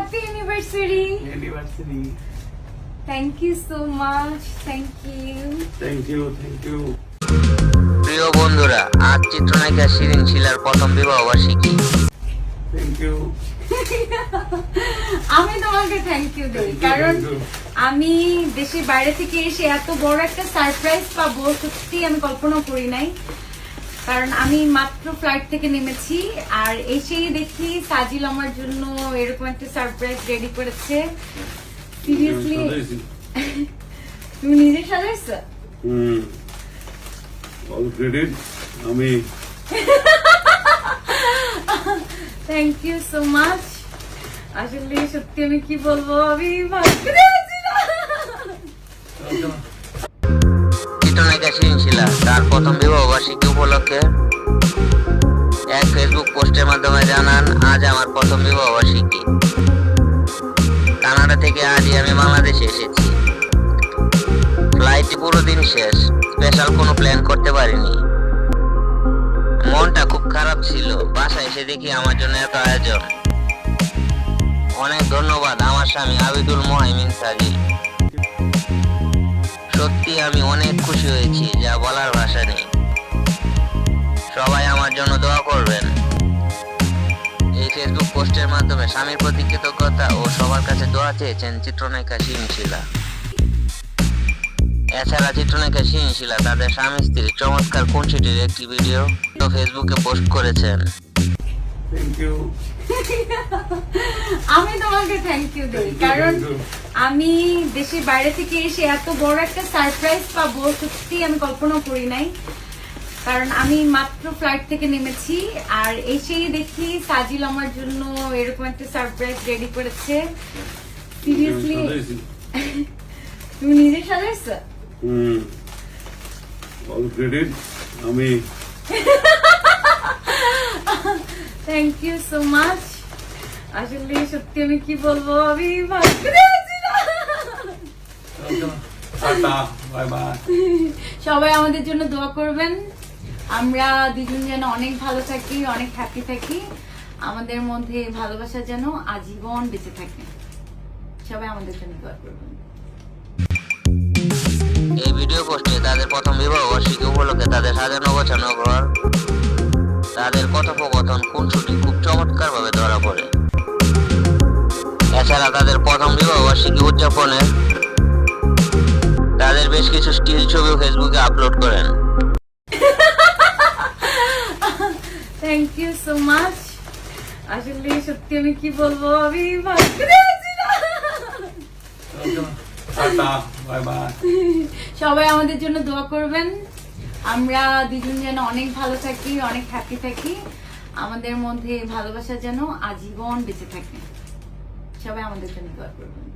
Happy anniversary anniversary. Thank you so much thank you Thank you, thank you. প্রিয় বন্ধুরা আজ চিত্রনায়িকা শিরিন শিলার প্রথম বিবাহ বার্ষিকী Thank you. আমি তোমাকে থ্যাংক ইউ দিই কারণ. আমি দেশের বাইরে থেকে এসে এত বড় একটা সারপ্রাইজ পাবো সত্যি আমি কল্পনা করি নাই কারণ আমি মাত্র ফ্লাইট থেকে নেমেছি আর এসেই দেখি সাজিল আমার জন্য এরকম একটা সারপ্রাইজ রেডি করেছে। সিরিয়াসলি তুমি নিজে সাজাইছো? হুম। অল ক্রেডিট আমি। থ্যাংক ইউ সো মাচ আসলে সত্যি আমি কি বলব আমি ভাবতে তার প্রথম বিবাহ বার্ষিকী উপলক্ষে এক ফেসবুক পোস্টের মাধ্যমে জানান, আজ আমার প্রথম বিবাহ বার্ষিকী কানাডা থেকে আজই আমি বাংলাদেশে এসেছি। ফ্লাইটটি পুরো দিন শেষ স্পেশাল কোনো প্ল্যান করতে পারিনি। মনটা খুব খারাপ ছিল, বাসায় এসে দেখি আমার জন্য এত আয়োজন। অনেক ধন্যবাদ আমার স্বামী আবিদুল মোহাইমিন সাজিল সত্যি আমি অনেক খুশি হয়েছি, যা বলার সবাই আমার জন্য দোয়া করবেন। এই ফেসবুক পোস্টের মাধ্যমে স্বামীর প্রতি কৃতজ্ঞতা ও সবার কাছে দোয়া চেয়েছেন চিত্রনায়িকা শিরিন শিলা। এছাড়া চিত্রনায়িকা শিরিন শিলা তাদের স্বামী স্ত্রীর চমৎকার খুনসিটির একটি ভিডিও তো ফেসবুকে পোস্ট করেছেন। আমি তোমাকে থ্যাংক ইউ দিই কারণ আমি দেশের বাইরে থেকে এসে এত বড় একটা সারপ্রাইজ পাবো সত্যি আমি কল্পনা করি নাই। কারণ আমি মাত্র ফ্লাইট থেকে নেমেছি আর এসেই দেখি সাজিল আমার জন্য এরকম একটা সারপ্রাইজ রেডি করেছে। সিরিয়াসলি তুমি নিজে সাজাইছো? হুম। অল ক্রেডিট আমি। থ্যাংক ইউ সো মাচ আসলে সত্যি আমি কি বলব আমি সবাই আমাদের জন্য দোয়া করবেন। আমরা দুজন যেন অনেক ভালো থাকি, অনেক হ্যাপি থাকি। আমাদের মধ্যে ভালোবাসা যেন আজীবন বেঁচে থাকে। সবাই আমাদের জন্য দোয়া করবেন। এই ভিডিও পোস্টে তাদের প্রথম বিবাহ বার্ষিকী উপলক্ষে তাদের সাজানো গোছানো ঘর, তাদের কথোপকথন, খুনসুটি খুব চমৎকার ভাবে ধরা পড়ে। এছাড়া তাদের প্রথম বিবাহ বার্ষিকী উদযাপনে তাদের বেশ কিছু স্টিল ছবিও ফেসবুকে আপলোড করেন থ্যাংক ইউ সো মাচ আসলে সত্যি আমি কি বলব? আমি সবাই আমাদের জন্য দোয়া করবেন। আমরা দুজন যেন অনেক ভালো থাকি অনেক হ্যাপি থাকি। আমাদের মধ্যে ভালোবাসা যেন আজীবন বেঁচে থাকে। সবাই আমাদের জন্য দোয়া করবেন।